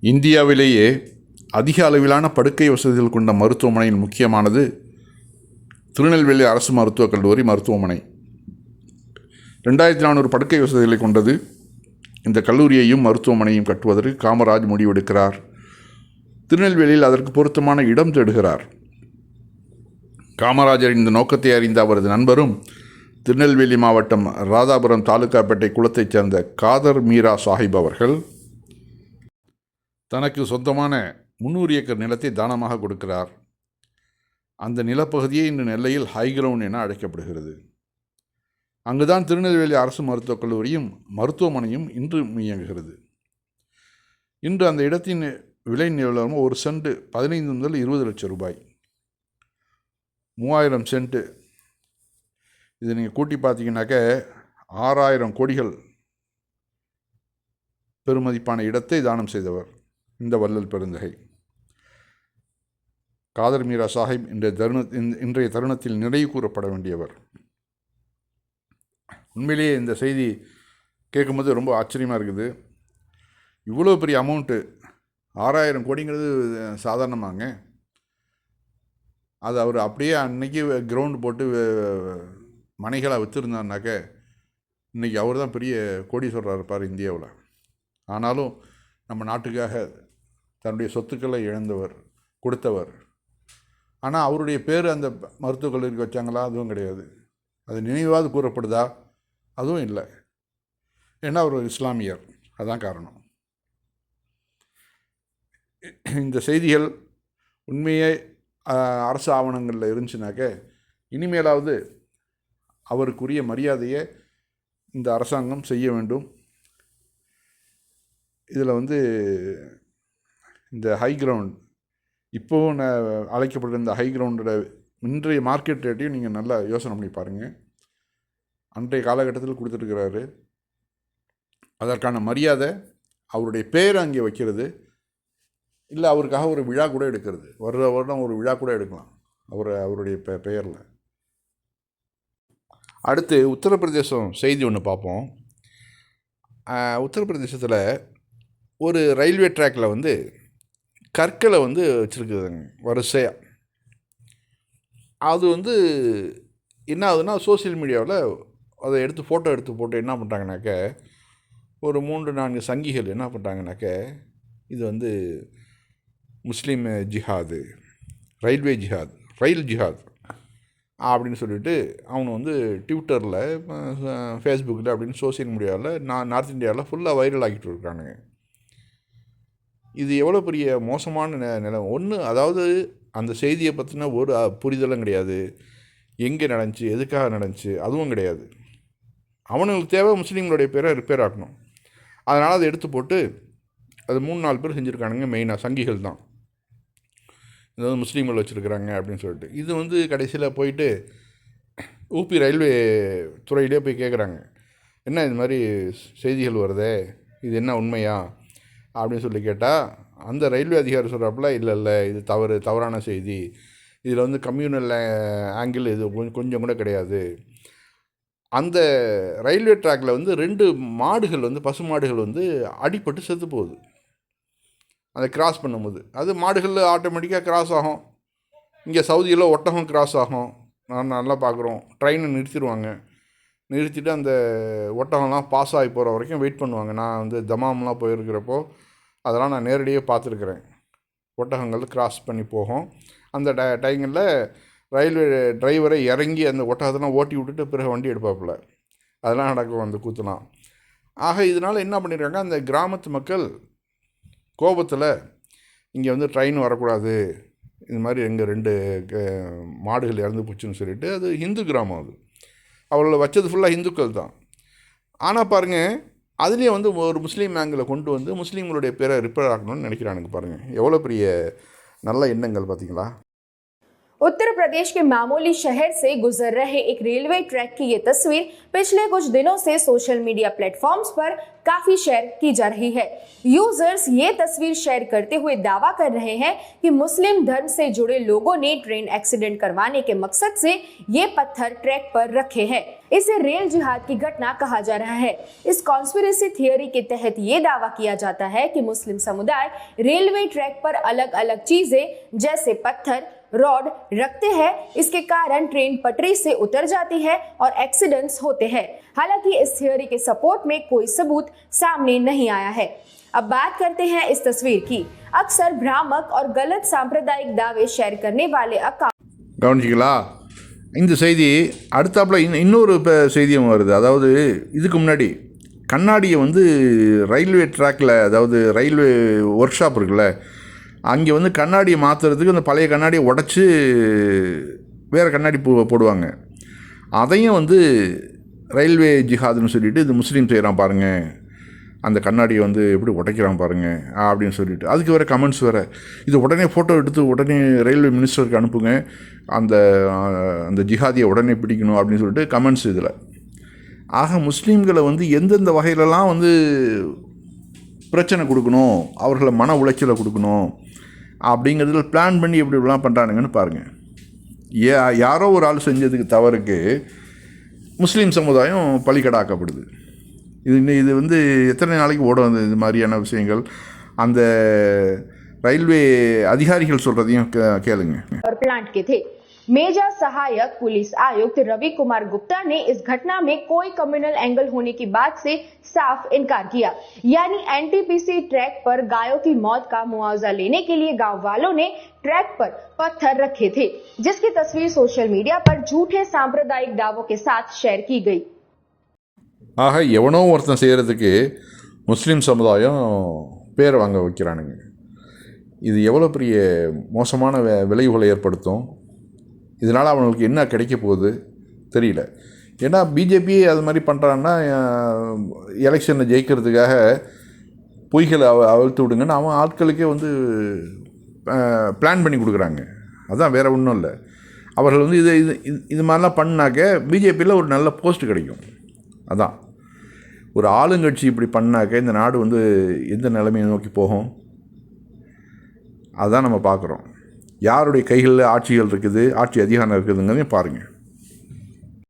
இந்தியாவிலேயே அதிக அளவிலான படுக்கை வசதிகள் கொண்ட மருத்துவமனையின் முக்கியமானது திருநெல்வேலி அரசு மருத்துவக் கல்லூரி மருத்துவமனை. ரெண்டாயிரத்தி நானூறு படுக்கை வசதிகளை கொண்டது இந்த கல்லூரியையும் மருத்துவமனையும் கட்டுவதற்கு காமராஜ் முடிவெடுக்கிறார். திருநெல்வேலியில் அதற்கு பொருத்தமான இடம் தேடுகிறார். காமராஜரின் இந்த நோக்கத்தை அறிந்த அவரது நண்பரும் திருநெல்வேலி மாவட்டம் ராதாபுரம் தாலுகாப்பேட்டை குளத்தைச் சேர்ந்த காதர் மீரா சாஹிப் அவர்கள் தனக்கு சொந்தமான முந்நூறு ஏக்கர் நிலத்தை தானமாக கொடுக்கிறார். அந்த நிலப்பகுதியே இன்று நெல்லையில் ஹைகிரவுண்ட் என அழைக்கப்படுகிறது. அங்குதான் திருநெல்வேலி அரசு மருத்துவக் கல்லூரியும் மருத்துவமனையும் இன்று இயங்குகிறது. இன்று அந்த இடத்தின் விலை நிலவரம் ஒரு சென்ட் பதினைந்து முதல் இருபது லட்சம் ரூபாய். மூவாயிரம் சென்ட்டு இது நீங்கள் கூட்டி பார்த்தீங்கன்னாக்க ஆறாயிரம் கோடிகள் பெருமதிப்பான இடத்தை தானம் செய்தவர். இந்த வள்ளல் பெருந்தகை. காதர் மீரா சாஹிப் இன்றைய தருண இன்றைய தருணத்தில் நிறைவு கூறப்பட வேண்டியவர். உண்மையிலேயே இந்த செய்தி கேட்கும்போது ரொம்ப ஆச்சரியமாக இருக்குது. இவ்வளோ பெரிய அமௌண்ட்டு ஆறாயிரம் கோடிங்கிறது சாதாரணமாங்க. அது அவர் அப்படியே அன்னைக்கு கிரவுண்டு போட்டு மனைகளாக வச்சுருந்தாருனாக்க இன்றைக்கி அவர் தான் பெரிய கோடி சொல்கிறார் இருப்பார் இந்தியாவில். ஆனாலும் நம்ம நாட்டுக்காக தன்னுடைய சொத்துக்களை இழந்தவர் கொடுத்தவர். ஆனால் அவருடைய பேர் அந்த மருத்துவக் கல்லூரிக்கு வச்சாங்களா? அதுவும் கிடையாது. அது நினைவாவது கூறப்படுதா? அதுவும் இல்லை. ஏன்னா அவர் இஸ்லாமியர். அதான் காரணம். இந்த செய்திகள் உண்மையே அரசு ஆவணங்களில் இருந்துச்சுனாக்க இனிமேலாவது அவருக்குரிய மரியாதையை இந்த அரசாங்கம் செய்ய வேண்டும். இதில் வந்து இந்த ஹை கிரவுண்ட் இப்போவும் நான் அழைக்கப்படுற இந்த ஹை கிரவுண்டோட இன்றைய மார்க்கெட் ரேட்டையும் நீங்கள் நல்லா யோசனை பண்ணி பாருங்கள் அன்றைய காலகட்டத்தில் கொடுத்துருக்கிறாரு. அதற்கான மரியாதை அவருடைய பேர் அங்கே வைக்கிறது. இல்லை அவருக்காக ஒரு விழா கூட எடுக்கிறது. வருட வருடம் ஒரு விழா கூட எடுக்கலாம். அவர் அவருடைய பெ பெயரில். அடுத்து உத்தரப்பிரதேசம் செய்தி ஒன்று பார்ப்போம். உத்தரப்பிரதேசத்தில் ஒரு ரயில்வே ட்ராக்கில் வந்து கற்களை வந்து வச்சுருக்குதுங்க வரிசையாக அது வந்து என்ன ஆகுதுன்னா சோஷியல் மீடியாவில் அதை எடுத்து ஃபோட்டோ எடுத்து போட்டு என்ன பண்ணுறாங்கனாக்க ஒரு மூன்று நான்கு சங்கிகள் என்ன பண்ணுறாங்கனாக்க இது வந்து முஸ்லீம் ஜிஹாது ரயில்வே ஜிஹாத் ரயில் ஜிஹாத் அப்படின்னு சொல்லிட்டு அவனை வந்து ட்விட்டரில் ஃபேஸ்புக்கில் அப்படின்னு சோஷியல் மீடியாவில் நான் நார்த் இந்தியாவில் ஃபுல்லாக வைரல் ஆகிட்டு இருக்கானுங்க. இது எவ்வளோ பெரிய மோசமான நெ நிலம்? ஒன்று அதாவது அந்த செய்தியை பற்றின ஒரு புரிதலும் கிடையாது. எங்கே நடந்துச்சு எதுக்காக நடந்துச்சு அதுவும் கிடையாது. அவனுங்களுக்கு தேவை முஸ்லீம்களுடைய பேரை ரிப்பேர் ஆக்கணும். அதனால் அதை எடுத்து போட்டு அது மூணு நாலு பேர் செஞ்சுருக்கானுங்க மெயினாக சங்கிகள் தான். இது வந்து முஸ்லீம்கள் வச்சுருக்குறாங்க அப்படின்னு சொல்லிட்டு. இது வந்து கடைசியில் போயிட்டு ஊபி ரயில்வே துறையிலே போய் கேட்குறாங்க என்ன இது மாதிரி செய்திகள் வருதே? இது என்ன உண்மையா? அப்படின்னு சொல்லி கேட்டால் அந்த ரயில்வே அதிகாரி சொல்கிறாப்புல இல்லை இல்லை இது தவறு தவறான செய்தி. இதில் வந்து கம்யூனல் ஆங்கிள் இது கொஞ்சம் கூட கிடையாது. அந்த ரயில்வே ட்ராக்கில் வந்து ரெண்டு மாடுகள் வந்து பசு மாடுகள் வந்து அடிபட்டு செத்து போகுது. அதை கிராஸ் பண்ணும்போது. அது மாடுகள் ஆட்டோமேட்டிக்காக கிராஸ் ஆகும். இங்கே சவுதியில் ஒட்டகம் கிராஸ் ஆகும். நான் நல்லா பார்க்குறோம் ட்ரெயினை நிறுத்திடுவாங்க. நிறுத்திட்டு அந்த ஒட்டகம்லாம் பாஸ் ஆகி போகிற வரைக்கும் வெயிட் பண்ணுவாங்க. நான் வந்து தமாம்லாம் போயிருக்கிறப்போ அதெல்லாம் நான் நேரடியாக பார்த்துருக்குறேன். ஒட்டகங்கள் கிராஸ் பண்ணி போகும். அந்த ட டைங்களில் ரயில்வே டிரைவரை இறங்கி அந்த ஒட்டகத்தெல்லாம் ஓட்டி விட்டுட்டு பிறகு வண்டி எடுப்பாப்புல. அதெல்லாம் நடக்கும் அந்த கூத்துலாம். ஆக இதனால் என்ன பண்ணியிருக்காங்க அந்த கிராமத்து மக்கள் கோபத்தில் இங்கே வந்து ட்ரெயின் வரக்கூடாது. இது மாதிரி எங்கள் ரெண்டு க- மாடுகள் இறந்து போச்சுன்னு சொல்லிட்டு அது ஹிந்து கிராமம் அது. அவளை வச்சது ஃபுல்லாக இந்துக்கள் தான். ஆனால் பாருங்கள் அதுலேயே வந்து ஒரு முஸ்லீம் ஆங்கிளை கொண்டு வந்து முஸ்லீம்களுடைய பேரை ரிப்பேர் ஆக்கணும்னு நினைக்கிறானுங்க பாருங்கள் எவ்வளோ பெரிய நல்ல எண்ணங்கள் பார்த்தீங்களா उत्तर प्रदेश के मामूली शहर से गुजर रहे एक रेलवे ट्रैक की ये तस्वीर पिछले कुछ दिनों से सोशल मीडिया प्लेटफॉर्म्स पर काफ़ी शेयर की जा रही है। यूज़र्स ये तस्वीर शेयर करते हुए दावा कर रहे हैं कि मुस्लिम धर्म से जुड़े लोगों ने ट्रेन एक्सीडेंट करवाने के मकसद से ये पत्थर ट्रैक पर रखे हैं। इसे रेल जिहाद की घटना कहा जा रहा है। इस कॉन्स्पिरेसी थियोरी के तहत ये दावा किया जाता है कि मुस्लिम समुदाय रेलवे ट्रैक पर अलग अलग चीज़ें, जैसे पत्थर रॉड रखते हैं इसके कारण ट्रेन पटरी से उतर जाती है और एक्सीडेंट्स होते हैं हालांकि इस थियोरी के सपोर्ट में कोई सबूत सामने नहीं आया है अब बात करते हैं इस तस्वीर की अक्सर भ्रामक और गलत सांप्रदायिक दावे शेयर करने वाले अकाउंट கவனிச்சிங்களா இந்த செய்தி அடுத்தாப்புல இன்னும் இன்னொரு இப்போ செய்தியும் வருது அதாவது இதுக்கு முன்னாடி கண்ணாடியை வந்து ரயில்வே ட்ராக்கில் அதாவது ரயில்வே ஒர்க் ஷாப் இருக்குல்ல அங்கே வந்து கண்ணாடியை மாற்றுறதுக்கு அந்த பழைய கண்ணாடியை உடச்சி வேறு கண்ணாடி போ போடுவாங்க. அதையும் வந்து ரயில்வே ஜிஹாதுன்னு சொல்லிட்டு இது முஸ்லீம் செய்கிறான் பாருங்கள் அந்த கண்ணாடியை வந்து எப்படி உடைக்கிறான் பாருங்கள் அப்படின்னு சொல்லிட்டு. அதுக்கு வேறு கமெண்ட்ஸ் வேறு. இது உடனே ஃபோட்டோ எடுத்து உடனே ரயில்வே மினிஸ்டருக்கு அனுப்புங்க. அந்த அந்த ஜிஹாதியை உடனே பிடிக்கணும் அப்படின்னு சொல்லிட்டு கமெண்ட்ஸ் இதில். ஆக முஸ்லீம்களை வந்து எந்தெந்த வகையிலலாம் வந்து பிரச்சனை கொடுக்கணும் அவர்களை மன உளைச்சலை கொடுக்கணும் அப்படிங்கிறதுல பிளான் பண்ணி எப்படி இப்படிலாம் பண்ணுறானுங்கன்னு பாருங்கள் ஏ யாரோ ஒரு ஆள் செஞ்சதுக்கு தவறுக்கு முஸ்லீம் சமுதாயம் பலிக்கடாக்கப்படுது இது இது வந்து எத்தனை நாளைக்கு ஓடும் இந்த இது மாதிரியான விஷயங்கள்? அந்த ரயில்வே அதிகாரிகள் சொல்கிறதையும் கே கேளுங்க. और प्लांट के थे मेजर सहायक पुलिस आयुक्त रवि कुमार गुप्ता ने इस घटना में कोई कम्युनल एंगल होने की बात से साफ इनकार किया यानी एनटीपीसी ट्रैक पर गायों की मौत का मुआवजा लेने के लिए गांव वालों ने ट्रैक पर पत्थर रखे थे जिसकी तस्वीर सोशल मीडिया पर झूठे सांप्रदायिक दावों के साथ शेयर की गई ஆக எவனோ ஒருத்தன் செய்கிறதுக்கு முஸ்லீம் சமுதாயம் பேர் வாங்க வைக்கிறானுங்க இது எவ்வளோ பெரிய மோசமான வே விளைவுகளை ஏற்படுத்தும் இதனால் அவங்களுக்கு என்ன கிடைக்க போகுது தெரியல. ஏன்னா பிஜேபி அது மாதிரி பண்ணுறான்னா எலெக்ஷனை ஜெயிக்கிறதுக்காக பொய்களை அவ அவிழ்த்து விடுங்கன்னு அவன் ஆட்களுக்கே வந்து பிளான் பண்ணி கொடுக்குறாங்க. அதான் வேறு ஒன்றும் இல்லை. அவர்கள் வந்து இது இது இது- மாதிரிலாம் பண்ணாக்க பிஜேபியில் ஒரு நல்ல போஸ்ட் கிடைக்கும். அதான். ஒரு ஆளுங்கட்சி இப்படி பண்ணாக்க இந்த நாடு வந்து எந்த நிலைமையை நோக்கி போகும்? அதுதான் நம்ம பார்க்குறோம். யாருடைய கைகளில் ஆட்சிகள் இருக்குது ஆட்சி அதிகாரம் இருக்குதுங்கிறதையும் பாருங்கள்